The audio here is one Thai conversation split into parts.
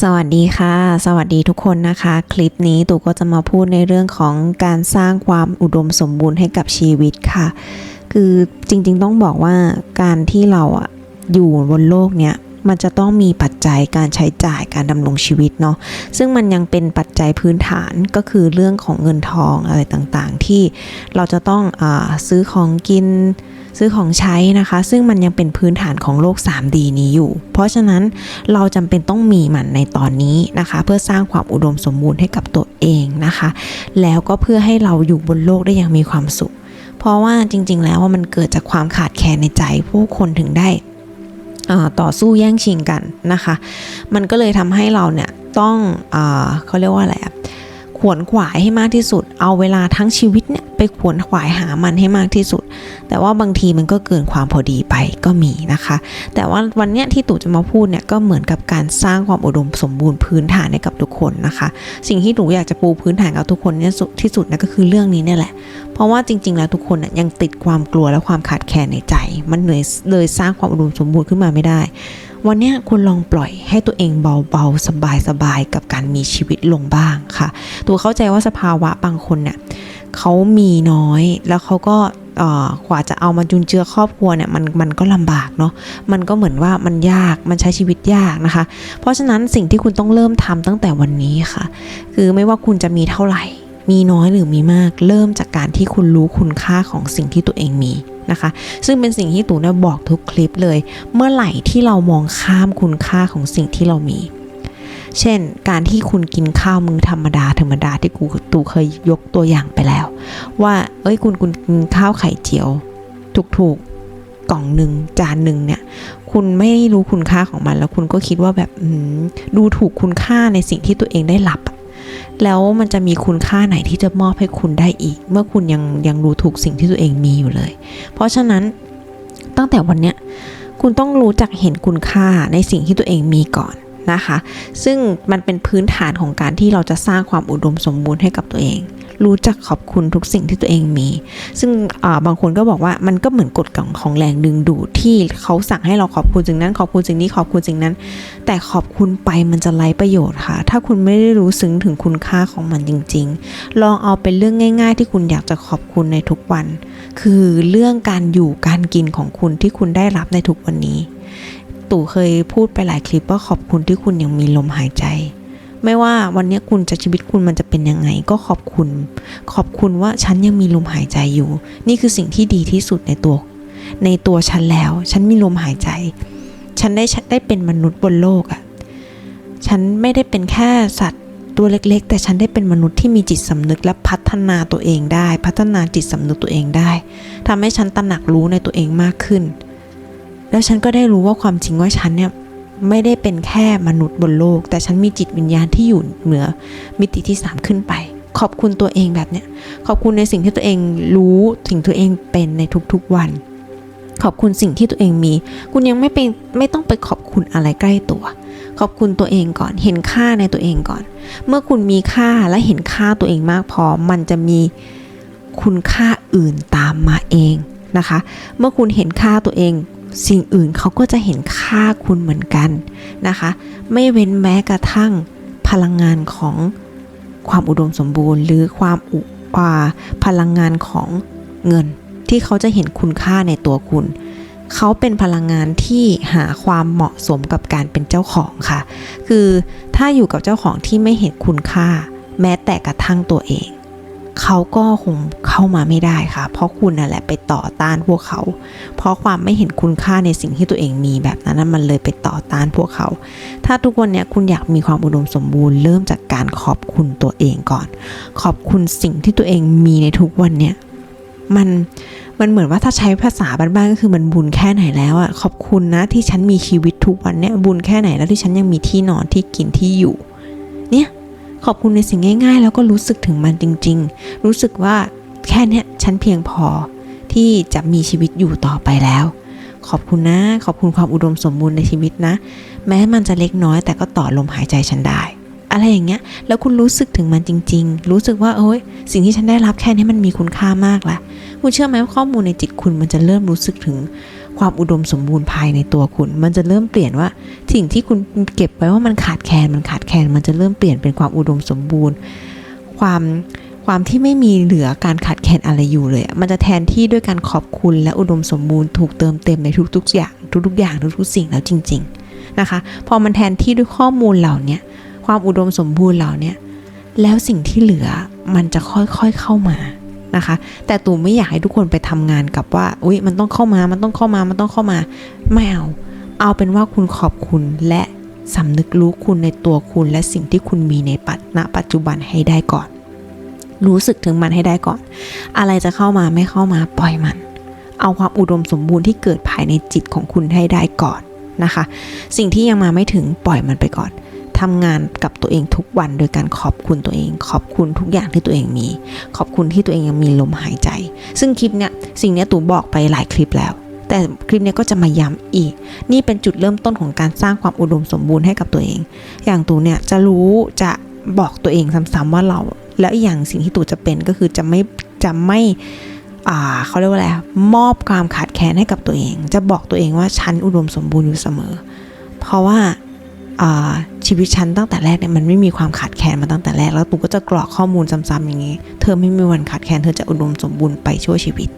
สวัสดีค่ะ สวัสดีทุกคนนะคะ คลิปนี้ตู่ก็จะมาพูดในเรื่องของการสร้างความอุดมสมบูรณ์ให้กับชีวิตค่ะ คือจริงๆต้องบอกว่าการที่เราอะอยู่บนโลกเนี้ยมันจะต้องมีปัจจัยการใช้จ่ายการดำรงชีวิตเนาะซึ่งมันยังเป็นปัจจัยพื้นฐานก็คือเรื่องของเงินทองอะไรต่างๆ ที่เราจะต้องอซื้อของกิน ซื้อของใช้นะคะ ซึ่งมันยังเป็นพื้นฐานของโลก 3D นี้อยู่ เพราะฉะนั้นเราจำเป็นต้องมีมันในตอนนี้นะคะ เพื่อสร้างความอุดมสมบูรณ์ให้กับตัวเองนะคะ แล้วก็เพื่อให้เราอยู่บนโลกได้อย่างมีความสุข เพราะว่าจริง ๆ แล้วว่ามันเกิดจากความขาดแคลนในใจ ผู้คนถึงได้อ่าต่อสู้แย่งชิงกันนะคะ มันก็เลยทำให้เราเนี่ยต้องอาเขาเรียกว่าอะไรอะ ขวนขวายให้มากที่สุด เอาเวลาทั้งชีวิตเนี่ยไปขวนขวายหามันให้มากที่สุด แต่ว่าบางทีมันก็เกินความพอดีไปก็มีนะคะ แต่ว่าวันเนี้ยที่ตู่จะมาพูดเนี่ยก็เหมือนกับการสร้างความอุดมสมบูรณ์พื้นฐานให้กับทุกคนนะคะ สิ่งที่ตู่อยากจะปูพื้นฐานกับทุกคนเนี่ยที่สุดนะก็คือเรื่องนี้เนี่ยแหละ เพราะว่าจริง ๆ แล้วทุกคนน่ะยังติดความกลัวและความขาดแคลนในใจ มันเหนื่อยเลยสร้างความอุดมสมบูรณ์ขึ้นมาไม่ได้ วันนี้คุณลองปล่อยให้ตัวเองเบาๆ สบายๆ กับการมีชีวิตลงบ้างค่ะ ตัวเข้าใจว่าสภาวะบางคนเนี่ยเขามีน้อยแล้วเขาก็กว่าจะเอามาจุนเจือครอบครัวเนี่ยมันมันก็ลำบากเนาะมันก็เหมือนว่ามันยากมันใช้ชีวิตยากนะคะ เพราะฉะนั้นสิ่งที่คุณต้องเริ่มทำตั้งแต่วันนี้ค่ะ คือไม่ว่าคุณจะมีเท่าไหร่ มีน้อยหรือมีมาก เริ่มจากการที่คุณรู้คุณค่าของสิ่งที่ตัวเองมี นะคะ ซึ่งเป็นสิ่งที่ตู่เนี่ยบอกทุกคลิปเลย เมื่อไหร่ที่เรามองข้ามคุณค่าของสิ่งที่เรามี เช่น การที่คุณกินข้าวมือธรรมดาธรรมดาที่กูตู่เคยยกตัวอย่างไปแล้ว ว่าเอ้ยคุณคุณกินข้าวไข่เจียวถูกๆกล่องหนึ่งจานหนึ่งเนี่ยคุณไม่รู้คุณค่าของมัน แล้วคุณก็คิดว่าแบบดูถูกคุณค่าในสิ่งที่ตัวเองได้รับอะ แล้วมันจะมีคุณค่าไหนที่จะมอบให้คุณได้อีก เมื่อคุณยังยังรู้ถูกสิ่งที่ตัวเองมีอยู่เลย เพราะฉะนั้นตั้งแต่วันเนี้ยคุณต้องรู้จักเห็นคุณค่าในสิ่งที่ตัวเองมีก่อน นะคะ ซึ่งมันเป็นพื้นฐานของการที่เราจะสร้างความอุดมสมบูรณ์ให้กับตัวเอง รู้จักขอบคุณทุกสิ่งที่ตัวเองมี ซึ่งบางคนก็บอกว่ามันก็เหมือนกฎของของแรงดึงดูดที่เขาสั่งให้เราขอบคุณสิ่งนั้น ขอบคุณสิ่งนี้ขอบคุณสิ่งนั้น แต่ขอบคุณไปมันจะไร้ประโยชน์ค่ะ ถ้าคุณไม่ได้รู้ซึ้งถึงคุณค่าของมันจริง ๆ ลองเอาเป็นเรื่องง่าย ๆ ที่คุณอยากจะขอบคุณในทุกวัน คือเรื่องการอยู่การกินของคุณที่คุณได้รับในทุกวันนี้ ตู่เคยพูดไปหลายคลิปว่าขอบคุณที่คุณยังมีลมหายใจ ไม่ว่าวันนี้คุณจะชีวิตคุณมันจะเป็นยังไง ก็ขอบคุณ ขอบคุณว่าฉันยังมีลมหายใจอยู่ นี่คือสิ่งที่ดีที่สุดในตัว ในตัวฉันแล้ว ฉันมีลมหายใจ ฉันได้ได้เป็นมนุษย์บนโลกอะ่ะฉันไม่ได้เป็นแค่สัตว์ตัวเล็กๆ แต่ฉันได้เป็นมนุษย์ที่มีจิตสำนึกและพัฒนาตัวเองได้ พัฒนาจิตสำนึกตัวเองได้ทำให้ฉันตระหนักรู้ในตัวเองมากขึ้น แล้วฉันก็ได้รู้ว่าความจริงว่าฉันเนี่ยไม่ได้เป็นแค่มนุษย์บนโลก แต่ฉันมีจิตวิญญาณที่อยู่เหนือมิติที่สามขึ้นไป ขอบคุณตัวเองแบบเนี้ยขอบคุณในสิ่งที่ตัวเองรู้สิ่งที่ตัวเองเป็นในทุกๆวัน ขอบคุณสิ่งที่ตัวเองมี คุณยังไม่เป็นไม่ต้องไปขอบคุณอะไรใกล้ตัว ขอบคุณตัวเองก่อน เห็นค่าในตัวเองก่อน เมื่อคุณมีค่าและเห็นค่าตัวเองมากพอ มันจะมีคุณค่าอื่นตามมาเองนะคะ เมื่อคุณเห็นค่าตัวเอง สิ่งอื่นเขาก็จะเห็นค่าคุณเหมือนกันนะคะ ไม่เว้นแม้กระทั่งพลังงานของความอุดมสมบูรณ์ หรือความอุอ่าพลังงานของเงิน ที่เขาจะเห็นคุณค่าในตัวคุณ เขาเป็นพลังงานที่หาความเหมาะสมกับการเป็นเจ้าของค่ะ คือถ้าอยู่กับเจ้าของที่ไม่เห็นคุณค่า แม้แต่กระทั่งตัวเอง เขาก็คงเข้ามาไม่ได้ค่ะ เพราะคุณนั่นแหละไปต่อต้านพวกเขา เพราะความไม่เห็นคุณค่าในสิ่งที่ตัวเองมีแบบนั้นนะมันเลยไปต่อต้านพวกเขา ถ้าทุกวันเนี้ยคุณอยากมีความอุดมสมบูรณ์เริ่มจากการขอบคุณตัวเองก่อน ขอบคุณสิ่งที่ตัวเองมีในทุกวันเนี้ยมันมันเหมือนว่าถ้าใช้ภาษาบ้านๆก็คือมันบุญแค่ไหนแล้วอะขอบคุณนะที่ฉันมีชีวิตทุกวันเนี้ยบุญแค่ไหนแล้วที่ฉันยังมีที่นอนที่กินที่อยู่ เนี่ย ขอบคุณในสิ่งง่าย ๆ แล้วก็รู้สึกถึงมันจริง ๆ รู้สึกว่าแค่เนี้ยฉันเพียงพอที่จะมีชีวิตอยู่ต่อไปแล้ว ขอบคุณนะ ขอบคุณความอุดมสมบูรณ์ในชีวิตนะ แม้มันจะเล็กน้อยแต่ก็ต่อลมหายใจฉันได้ อะไรอย่างเงี้ย แล้วคุณรู้สึกถึงมันจริง ๆ รู้สึกว่าโอ้ยสิ่งที่ฉันได้รับแค่นี้มันมีคุณค่ามากละคุณเชื่อไหมว่าข้อมูลในจิตคุณมันจะเริ่มรู้สึกถึง ความอุดมสมบูรณ์ภายในตัวคุณ มันจะเริ่มเปลี่ยนว่าสิ่งที่คุณเก็บไว้ว่ามันขาดแคลนมันขาดแคลนมันจะเริ่มเปลี่ยนเป็นความอุดมสมบูรณ์ ความความที่ไม่มีเหลือการขาดแคลนอะไรอยู่เลย มันจะแทนที่ด้วยการขอบคุณและอุดมสมบูรณ์ถูกเติมเต็มในทุกๆอย่างทุกๆอย่างทุกๆสิ่งแล้วจริง ๆนะคะ พอมันแทนที่ด้วยข้อมูลเหล่านี้ความอุดมสมบูรณ์เหล่านี้แล้วสิ่งที่เหลือมันจะค่อยๆเข้ามา นะคะ แต่ตูไม่อยากให้ทุกคนไปทำงานกับว่าอุ้ยมันต้องเข้ามามันต้องเข้ามามันต้องเข้ามาไม่เอา เอาเป็นว่าคุณขอบคุณและสำนึกรู้คุณในตัวคุณและสิ่งที่คุณมีในปัจณปัจจุบันให้ได้ก่อน รู้สึกถึงมันให้ได้ก่อน อะไรจะเข้ามาไม่เข้ามาปล่อยมัน เอาความอุดมสมบูรณ์ที่เกิดภายในจิตของคุณให้ได้ก่อนนะคะ สิ่งที่ยังมาไม่ถึงปล่อยมันไปก่อน ทำงานกับตัวเองทุกวันโดยการขอบคุณตัวเอง ขอบคุณทุกอย่างที่ตัวเองมี ขอบคุณที่ตัวเองยังมีลมหายใจ ซึ่งคลิปเนี้ยสิ่งเนี้ยตูบอกไปหลายคลิปแล้ว แต่คลิปเนี้ยก็จะมาย้ำอีก นี่เป็นจุดเริ่มต้นของการสร้างความอุดมสมบูรณ์ให้กับตัวเอง อย่างตูเนี่ยจะรู้จะบอกตัวเองซ้ำๆว่าเรา แล้วอย่างสิ่งที่ตูจะเป็นก็คือจะไม่จะไม่อ่าเขาเรียกว่าอะไร มอบความขาดแคลนให้กับตัวเอง จะบอกตัวเองว่าฉันอุดมสมบูรณ์อยู่เสมอ เพราะว่า ชีวิตฉันตั้งแต่แรกเนี่ยมันไม่มีความขาดแคลนมาตั้งแต่แรก แล้วตูก็จะกรอกข้อมูลซ้ำๆอย่างนี้ เธอไม่มีวันขาดแคลนเธอจะอุดมสมบูรณ์ไปชั่วชีวิต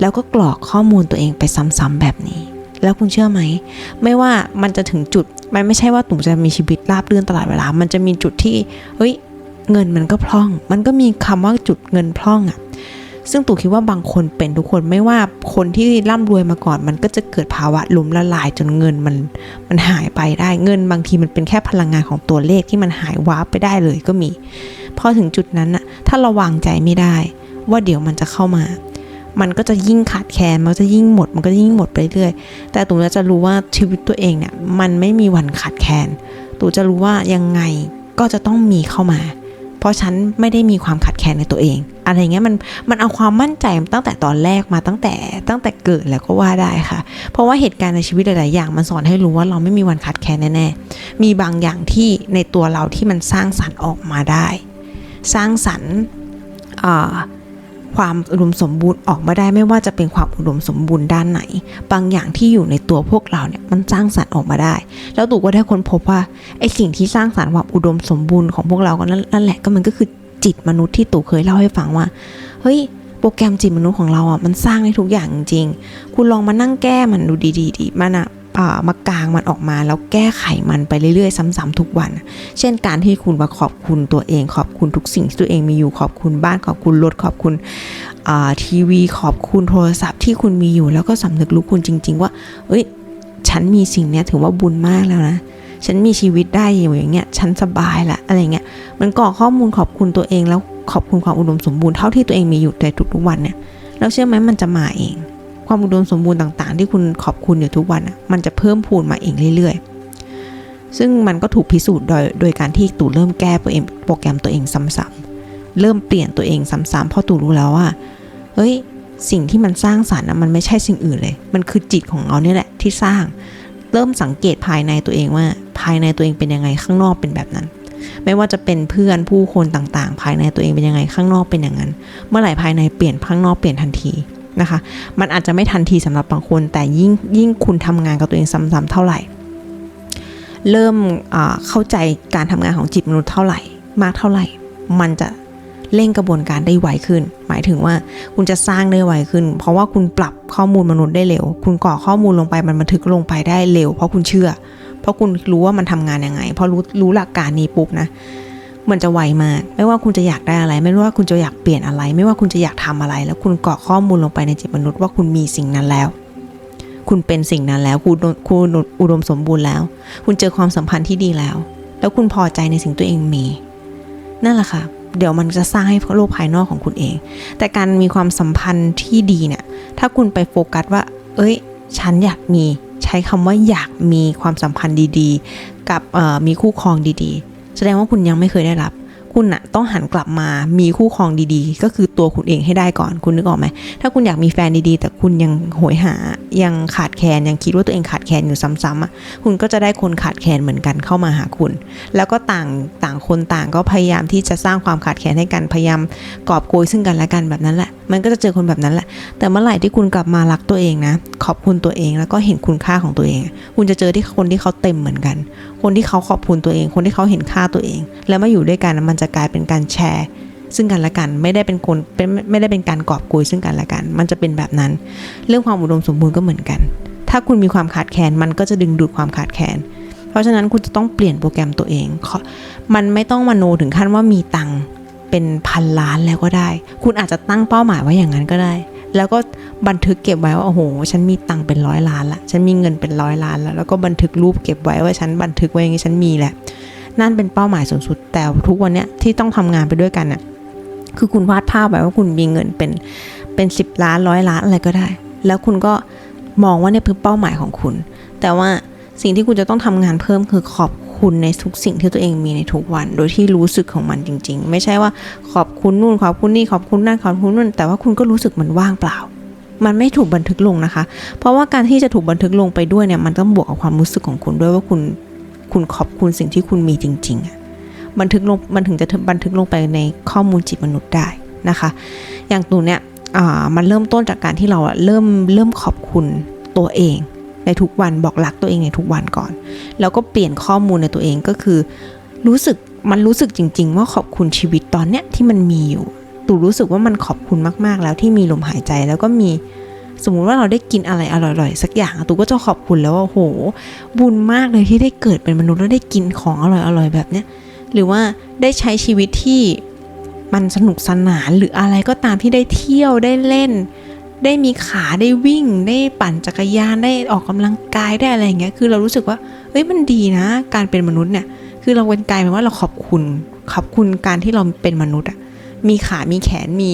แล้วก็กรอกข้อมูลตัวเองไปซ้ำๆแบบนี้ แล้วคุณเชื่อไหม ไม่ว่ามันจะถึงจุด มันไม่ใช่ว่าตูจะมีชีวิตราบรื่นตลอดเวลา มันจะมีจุดที่เฮ้ยเงินมันก็พร่อง มันก็มีคำว่าจุดเงินพร่องอะ่ะ ซึ่งตู่คิดว่าบางคนเป็นทุกคนไม่ว่าคนที่ร่ำรวยมาก่อน มันก็จะเกิดภาวะล้มละลายจนเงินมันมันหายไปได้เงิน บางทีมันเป็นแค่พลังงานของตัวเลขที่มันหายวาบไปได้เลยก็มีพอถึงจุดนั้นอะถ้าเราวางใจไม่ได้ ว่าเดี๋ยวมันจะเข้ามา มันก็จะยิ่งขาดแคลนมันจะยิ่งหมด มันก็ยิ่งหมดไปเรื่อยแต่ตู่จะรู้ว่าชีวิตตัวเองเนี่ยมันไม่มีวันขาดแคลนตู่จะรู้ว่ายังไงก็จะต้องมีเข้ามา เพราะฉันไม่ได้มีความขัดแคลนในตัวเอง อะไรเงี้ยมันมันเอาความมั่นใจตั้งแต่ตอนแรกมาตั้งแต่ตั้งแต่เกิดแล้วก็ว่าได้ค่ะ เพราะว่าเหตุการณ์ในชีวิตหลาย ๆ อย่างมันสอนให้รู้ว่าเราไม่มีวันขัดแคลนแน่ๆมีบางอย่างที่ในตัวเราที่มันสร้างสรรค์ออกมาได้ สร้างสรรค์ ความอุดมสมบูรณ์ออกมาได้ไม่ว่าจะเป็นความอุดมสมบูรณ์ด้านไหน บางอย่างที่อยู่ในตัวพวกเราเนี่ยมันสร้างสรรค์ออกมาได้ แล้วตู่ก็ได้ค้นพบว่าไอสิ่งที่สร้างสรรค์ความอุดมสมบูรณ์ของพวกเราก็นั่นแหละก็มันก็คือจิตมนุษย์ที่ตู่เคยเล่าให้ฟังว่าเฮ้ยโปรแกรมจิตมนุษย์ของเราอะมันสร้างได้ทุกอย่างจริงคุณลองมานั่งแก้มันดูดีๆดีมันอะ มากางมันออกมาแล้วแก้ไขมันไปเรื่อยๆ ซ้ำๆทุกวัน เช่นการที่คุณมาขอบคุณตัวเอง ขอบคุณทุกสิ่งที่ตัวเองมีอยู่ขอบคุณบ้านขอบคุณรถขอบคุณทีวี ขอบคุณโทรศัพท์ที่คุณมีอยู่ แล้วก็สำนึกรู้คุณจริง ๆ ว่า เอ้ย ฉันมีสิ่งนี้ถือว่าบุญมากแล้วนะฉันมีชีวิตได้อยู่อย่างเงี้ย ฉันสบายละอะไรเงี้ย มันก่อข้อมูลขอบคุณตัวเองแล้วขอบคุณความอุดมสมบูรณ์เท่าที่ตัวเองมีอยู่ในทุกๆวันเนี่ย แล้วเชื่อไหมมันจะมาเอง ความอุดมสมบูรณ์ต่างๆ ที่คุณขอบคุณอยู่ทุกวันอะมันจะเพิ่มพูนมาเองเรื่อย ๆ ซึ่งมันก็ถูกพิสูจน์โดยโดยการที่ตู่เริ่มแก้โปรแกรมตัวเองซ้ำๆเริ่มเปลี่ยนตัวเองซ้ำๆเพราะตู่รู้แล้วว่าเฮ้ยสิ่งที่มันสร้างสารรค์มันไม่ใช่สิ่งอื่นเลย มันคือจิตของเราเนี่ยแหละที่สร้าง เริ่มสังเกตภายในตัวเองว่า ภายในตัวเองเป็นยังไงข้างนอกเป็นแบบนั้น ไม่ว่าจะเป็นเพื่อนผู้คนต่างๆ ภายในตัวเองเป็นยังไงข้างนอกเป็นอย่างนั้น เมื่อไหร่ภายในเปลี่ยนข้างนอกเปลี่ยนทันที นะคะ มันอาจจะไม่ทันทีสำหรับบางคน แต่ยิ่งยิ่งคุณทำงานกับตัวเองซ้ำๆเท่าไหร่ เริ่มเข้าใจการทำงานของจิตมนุษย์เท่าไหร่ มากเท่าไหร่ มันจะเร่งกระบวนการได้ไวขึ้น หมายถึงว่าคุณจะสร้างได้ไวขึ้น เพราะว่าคุณปรับข้อมูลมนุษย์ได้เร็ว คุณกรอข้อมูลลงไปมันบันทึกลงไปได้เร็ว เพราะคุณเชื่อ เพราะคุณรู้ว่ามันทำงานยังไง เพราะรู้รู้หลักการนี้ปุ๊บนะ มันจะไวมาก ไม่ว่าคุณจะอยากได้อะไร ไม่ว่าคุณจะอยากเปลี่ยนอะไร ไม่ว่าคุณจะอยากทำอะไร แล้วคุณกรอกข้อมูลลงไปในจิตมนุษย์ว่าคุณมีสิ่งนั้นแล้ว คุณเป็นสิ่งนั้นแล้ว คุณคุณอุดมสมบูรณ์แล้ว คุณเจอความสัมพันธ์ที่ดีแล้ว แล้วคุณพอใจในสิ่งตัวเองมี นั่นแหละค่ะ เดี๋ยวมันจะสร้างให้โลกภายนอกของคุณเอง แต่การมีความสัมพันธ์ที่ดีเนี่ย ถ้าคุณไปโฟกัสว่า เอ้ย ฉันอยากมี ใช้คำว่าอยากมีความสัมพันธ์ดี ๆ กับมีคู่ครองดีๆ แสดงว่าคุณยังไม่เคยได้รับ คุณอะต้องหันกลับมามีคู่ครองดีๆ ก็คือตัวคุณเองให้ได้ก่อนคุณนึกออกไหมถ้าคุณอยากมีแฟนดีๆ แต่คุณยังโหยหายังขาดแคลนยังคิดว่าตัวเองขาดแคลนอยู่ซ้ำๆอะคุณก็จะได้คนขาดแคลนเหมือนกันเข้ามาหาคุณ แล้วก็ต่างต่างคนต่างก็พยายามที่จะสร้างความขาดแคลนให้กันพยายามกอบโกยซึ่งกันและกันแบบนั้นแหละ มันก็จะเจอคนแบบนั้นแหละ แต่เมื่อไหร่ที่คุณกลับมารักตัวเองนะ ขอบคุณตัวเองแล้วก็เห็นคุณค่าของตัวเอง คุณจะเจอที่คนที่เขาเต็มเหมือนกัน คนที่เขาขอบคุณตัวเอง คนที่เขาเห็นค่าตัวเอง แล้วมาอยู่ด้วยกันมันจะกลายเป็นการแชร์ ซึ่งกันและกันไม่ได้เป็นคนเป็นไม่ได้เป็นการกอบโกยซึ่งกันและกัน มันจะเป็นแบบนั้น เรื่องความอุดมสมบูรณ์ก็เหมือนกัน ถ้าคุณมีความขาดแคลนมันก็จะดึงดูดความขาดแคลนเพราะฉะนั้นคุณจะต้องเปลี่ยนโปรแกรมตัวเอง มันไม่ต้องมโนถึงขั้นว่ามีตังเป็นพันล้านแล้วก็ได้ คุณอาจจะตั้งเป้าหมายไว้อย่างนั้นก็ได้ แล้วก็บันทึกเก็บไว้ว่าโอ้โห ฉันมีตังเป็นร้อยล้านละ ฉันมีเงินเป็นร้อยล้านแล้ว แล้วก็บันทึกรูปเก็บไว้ว่าฉันบันทึกไว้อย่างนี้ฉันมีแหละ นั่นเป็นเป้าหมายสูงสุด แต่ทุกวันเนี้ยที่ต้องทำงานไปด้วยกันน่ะคือคุณวาดภาพไว้ว่าคุณมีเงินเป็นเป็นสิบล้านร้อยล้านอะไรก็ได้ แล้วคุณก็มองว่าเนี่ยคือเป้าหมายของคุณ แต่ว่าสิ่งที่คุณจะต้องทำงานเพิ่มคือขอบคุณในทุกสิ่งที่ตัวเองมีในทุกวัน โดยที่รู้สึกของมันจริง ๆ ไม่ใช่ว่าขอบคุณนู่นขอบคุณนี่ขอบคุณนั่นขอบคุณนู่น แต่ว่าคุณก็รู้สึกมันว่างเปล่า มันไม่ถูกบันทึกลงนะคะ เพราะว่าการที่จะถูกบันทึกลงไปด้วยเนี่ยมันต้องบวกกับความรู้สึกของคุณด้วยว่าคุณ คุณขอบคุณสิ่งที่คุณมีจริงๆบันทึกลงมันถึงจะบันทึกลงไปในข้อมูลจิตมนุษย์ได้นะคะ อย่างตัวเนี้ยมันเริ่มต้นจากการที่เราเริ่มเริ่มขอบคุณตัวเองในทุกวันบอกรักตัวเองในทุกวันก่อน แล้วก็เปลี่ยนข้อมูลในตัวเองก็คือ รู้สึกมันรู้สึกจริง ๆ ว่าขอบคุณชีวิตตอนเนี้ยที่มันมีอยู่ตู่รู้สึกว่ามันขอบคุณมากๆแล้วที่มีลมหายใจแล้วก็มี สมมุติว่าเราได้กินอะไรอร่อยๆ สักอย่างตูก็จะขอบคุณแล้วว่าโห บุญมากเลยที่ได้เกิดเป็นมนุษย์แล้วได้กินของอร่อยๆแบบเนี้ยหรือว่าได้ใช้ชีวิตที่มันสนุกสนานหรืออะไรก็ตามที่ได้เที่ยวได้เล่น ได้มีขาได้วิ่ง ได้ปั่นจักรยานได้ออกกำลังกายได้อะไรอย่างเงี้ยคือเรารู้สึกว่าเฮ้ยมันดีนะ การเป็นมนุษย์เนี่ย คือเราเป็นกายเป็นว่าเราขอบคุณขอบคุณการที่เราเป็นมนุษย์อะ มีขา มีแขน มี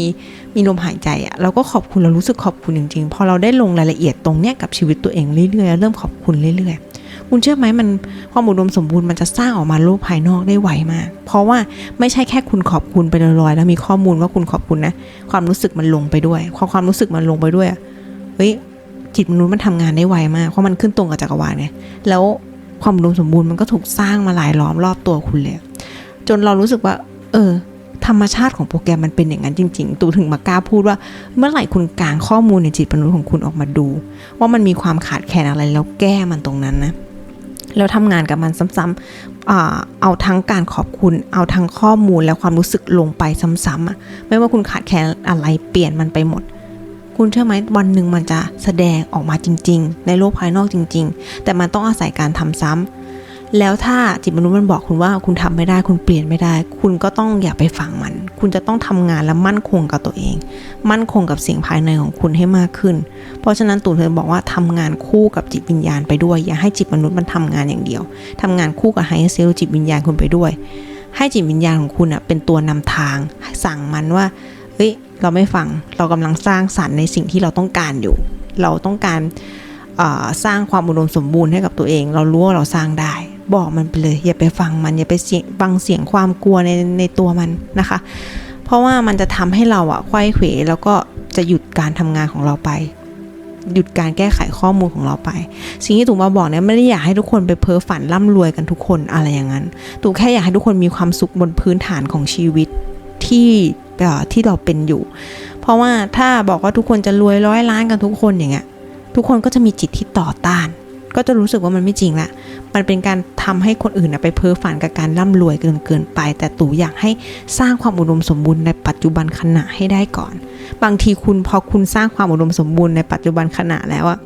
มีลมหายใจอะเราก็ขอบคุณเรารู้สึกขอบคุณจริงๆ พอเราได้ลงรายละเอียดตรงเนี้ยกับชีวิตตัวเองเรื่อยๆ เริ่มขอบคุณเรื่อยๆ คุณเชื่อไหมมันความอุดมสมบูรณ์มันจะสร้างออกมาโลกภายนอกได้ไวมาก เพราะว่าไม่ใช่แค่คุณขอบคุณไปลอยๆ แล้วมีข้อมูลว่าคุณขอบคุณนะ ความรู้สึกมันลงไปด้วย พอความรู้สึกมันลงไปด้วย เฮ้ย จิตมนุษย์มันทำงานได้ไวมาก เพราะมันขึ้นตรงกับจักรวาลไง แล้วความอุดมสมบูรณ์มันก็ถูกสร้างมาหลายล้อมรอบตัวคุณเลย จนเรารู้สึกว่า เออ ธรรมชาติของโปรแกรมมันเป็นอย่างนั้นจริง ๆ ตูถึงมากล้าพูดว่า เมื่อไหร่คุณกางข้อมูลในจิตมนุษย์ของคุณออกมาดู ว่ามันมีความขาดแคลนอะไรแล้วแก้มันตรงนั้นนะแล้วทำงานกับมันซ้ำๆเอาทั้งการขอบคุณ เอาทั้งข้อมูลและความรู้สึกลงไปซ้ำๆอะไม่ว่าคุณขาดแคลนอะไรเปลี่ยนมันไปหมด คุณเชื่อไหมวันหนึ่งมันจะแสดงออกมาจริง ๆ ในโลกภายนอกจริง ๆ แต่มันต้องอาศัยการทำซ้ำ แล้วถ้าจิตมนุษย์มันบอกคุณว่าคุณทำไม่ได้คุณเปลี่ยนไม่ได้ คุณก็ต้องอย่าไปฟังมัน คุณจะต้องทำงานและมั่นคงกับตัวเอง มั่นคงกับสิ่งภายในของคุณให้มากขึ้น เพราะฉะนั้นตู่เธอบอกว่าทำงานคู่กับจิตวิญญาณไปด้วย อย่าให้จิตมนุษย์มันทำงานอย่างเดียวทำงานคู่กับไฮเซลจิตวิญญาณคุณไปด้วย ให้จิตวิญญาณของคุณอะเป็นตัวนำทาง สั่งมันว่าเฮ้ยเราไม่ฟังเรากำลังสร้างสรรค์ในสิ่งที่เราต้องการอยู่ เราต้องการสร้างความอุดมสมบูรณ์ให้กับตัวเอง เรารู้ว่าเราสร้างได้ บอกมันไปเลย อย่าไปฟังมันอย่าไปเสียงฟังเสียงความกลัวในในตัวมันนะคะ เพราะว่ามันจะทำให้เราอะไขว้เขวแล้วก็จะหยุดการทำงานของเราไป หยุดการแก้ไขข้อมูลของเราไป สิ่งที่ตู่มาบอกเนี่ยไม่ได้อยากให้ทุกคนไปเพ้อฝันร่ำรวยกันทุกคนอะไรอย่างนั้นตู่แค่อยากให้ทุกคนมีความสุขบนพื้นฐานของชีวิตที่เอ่อที่เราเป็นอยู่ เพราะว่าถ้าบอกว่าทุกคนจะรวยร้อยล้านกันทุกคนอย่างเงี้ยทุกคนก็จะมีจิตที่ต่อต้าน ก็จะรู้สึกว่ามันไม่จริงละมันเป็นการทำให้คนอื่นไปเพ้อฝันกับการร่ำรวยเกินเกินไป แต่ตู่อยากให้สร้างความอุดมสมบูรณ์ในปัจจุบันขณะให้ได้ก่อน บางทีคุณพอคุณสร้างความอุดมสมบูรณ์ในปัจจุบันขณะแล้วอะ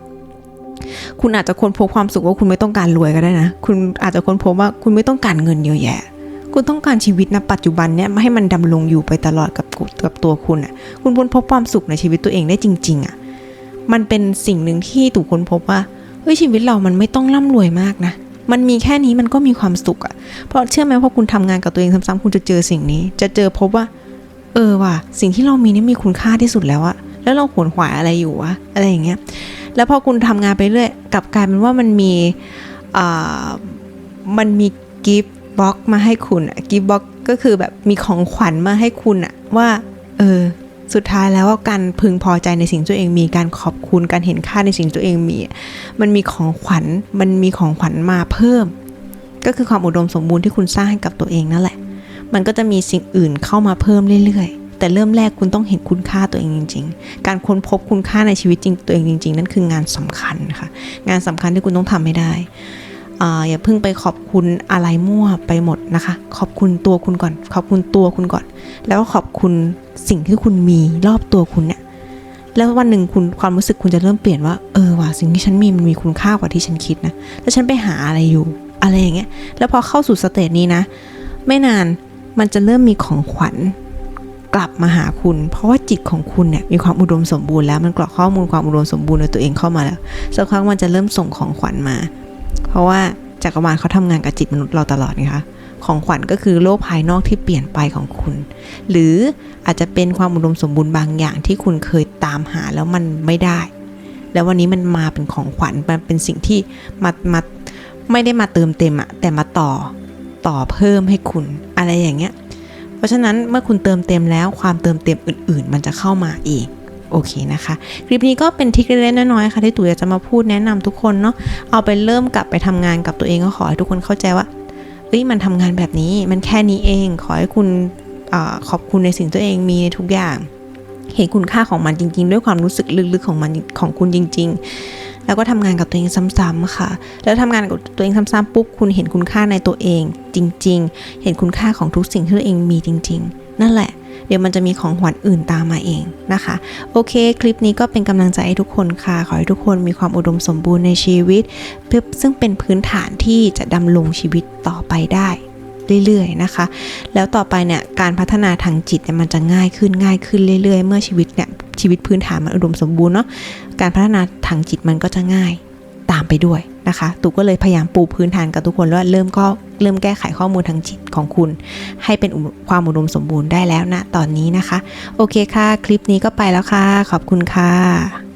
คุณอาจจะค้นพบความสุขว่าคุณไม่ต้องการรวยก็ได้นะ คุณอาจจะค้นพบว่าคุณไม่ต้องการเงินเยอะแยะ คุณต้องการชีวิตณปัจจุบันเนี้ยให้มันดำรงอยู่ไปตลอดกับกับตัวคุณอะคุณค้นพบความสุขในชีวิตตัวเองได้จริง ๆอะมันเป็นสิ่งหนึ่งที่ตู่ค้นพบว่า เฮ้ยชีวิตเรามันไม่ต้องร่ำรวยมากนะ มันมีแค่นี้มันก็มีความสุขอะเพราะเชื่อไหมพอคุณทำงานกับตัวเองซ้ำๆคุณจะเจอสิ่งนี้ จะเจอพบว่า เออว่ะสิ่งที่เรามีนี่มีคุณค่าที่สุดแล้วอะแล้วเราขวนขวายอะไรอยู่วะอะไรอย่างเงี้ยแล้วพอคุณทำงานไปเรื่อยกลับกลายเป็นว่ามันมีอ่ามันมีกิฟต์บ็อกมาให้คุณกิฟต์บ็อกก็คือแบบมีของขวัญมาให้คุณอะว่า เออ สุดท้ายแล้วว่าการพึงพอใจในสิ่งตัวเองมีการขอบคุณการเห็นค่าในสิ่งตัวเองมี มันมีของขวัญมันมีของขวัญมาเพิ่ม ก็คือความอุดมสมบูรณ์ที่คุณสร้างให้กับตัวเองนั่นแหละ มันก็จะมีสิ่งอื่นเข้ามาเพิ่มเรื่อยๆ แต่เริ่มแรกคุณต้องเห็นคุณค่าตัวเองจริง ๆ การค้นพบคุณค่าในชีวิตจริงตัวเองจริง ๆ นั่นคืองานสำคัญค่ะ งานสำคัญที่คุณต้องทำให้ได้ อย่าเพิ่งไปขอบคุณอะไรมั่วไปหมดนะคะ ขอบคุณตัวคุณก่อน ขอบคุณตัวคุณก่อน แล้วก็ขอบคุณสิ่งที่คุณมีรอบตัวคุณเนี่ยแล้ววันหนึ่งคุณความรู้สึกคุณจะเริ่มเปลี่ยนว่าเออว่ะสิ่งที่ฉันมีมันมีคุณค่ากว่าที่ฉันคิดนะแล้วฉันไปหาอะไรอยู่อะไรอย่างเงี้ยแล้วพอเข้าสู่สเตจนี้นะ ไม่นานมันจะเริ่มมีของขวัญกลับมาหาคุณ เพราะว่าจิตของคุณเนี่ยมีความอุดมสมบูรณ์แล้วมันกรอกข้อมูลความอุดมสมบูรณ์ในตัวเองเข้ามาแล้วสักพักมันจะเริ่มส่งของขวัญมา เพราะว่าจักรวาลเขาทำงานกับจิตมนุษย์เราตลอดนะคะของขวัญก็คือโลกภายนอกที่เปลี่ยนไปของคุณ หรืออาจจะเป็นความอุดมสมบูรณ์บางอย่างที่คุณเคยตามหาแล้วมันไม่ได้ แล้ววันนี้มันมาเป็นของขวัญมันเป็นสิ่งที่มามาไม่ได้มาเติมเต็มอะแต่มาต่อต่อเพิ่มให้คุณอะไรอย่างเงี้ย เพราะฉะนั้นเมื่อคุณเติมเต็มแล้วความเติมเต็มอื่น ๆ มันจะเข้ามาเอง โอเคนะคะ คลิปนี้ก็เป็นทริคเล็กๆน้อยๆค่ะที่ตู่อยากจะมาพูดแนะนำทุกคนเนาะเอาไปเริ่มกลับไปทำงานกับตัวเองก็ขอให้ทุกคนเข้าใจว่าเอ้ยมันทำงานแบบนี้มันแค่นี้เอง ขอให้คุณอขอบคุณในสิ่งตัวเองมีในทุกอย่าง เห็นคุณค่าของมันจริง ๆ ด้วยความรู้สึกลึกๆของมันของคุณจริง ๆแล้วก็ทำงานกับตัวเองซ้ำๆค่ะ แล้วทำงานกับตัวเองซ้ำๆปุ๊บคุณเห็นคุณค่าในตัวเองจริง ๆ เห็นคุณค่าของทุกสิ่งที่ตัวเองมีจริง ๆ นั่นแหละ ดี๋ยวมันจะมีของขวัญอื่นตามมาเองนะคะ โอเค คลิปนี้ก็เป็นกำลังใจให้ทุกคนค่ะ ขอให้ทุกคนมีความอุดมสมบูรณ์ในชีวิต เพื่อซึ่งเป็นพื้นฐานที่จะดำรงชีวิตต่อไปได้เรื่อยๆนะคะ แล้วต่อไปเนี่ยการพัฒนาทางจิตเนี่ยมันจะง่ายขึ้นง่ายขึ้นเรื่อยๆ เมื่อชีวิตเนี่ยชีวิตพื้นฐานมันอุดมสมบูรณ์เนาะการพัฒนาทางจิตมันก็จะง่ายตามไปด้วย นะคะตูก็เลยพยายามปูพื้นฐานกับทุกคนว่าเริ่มก็เริ่มแก้ไขข้อมูลทางจิตของคุณ ให้เป็นความอุดมสมบูรณ์ได้แล้วนะตอนนี้นะคะ โอเคค่ะ คลิปนี้ก็ไปแล้วค่ะ ขอบคุณค่ะ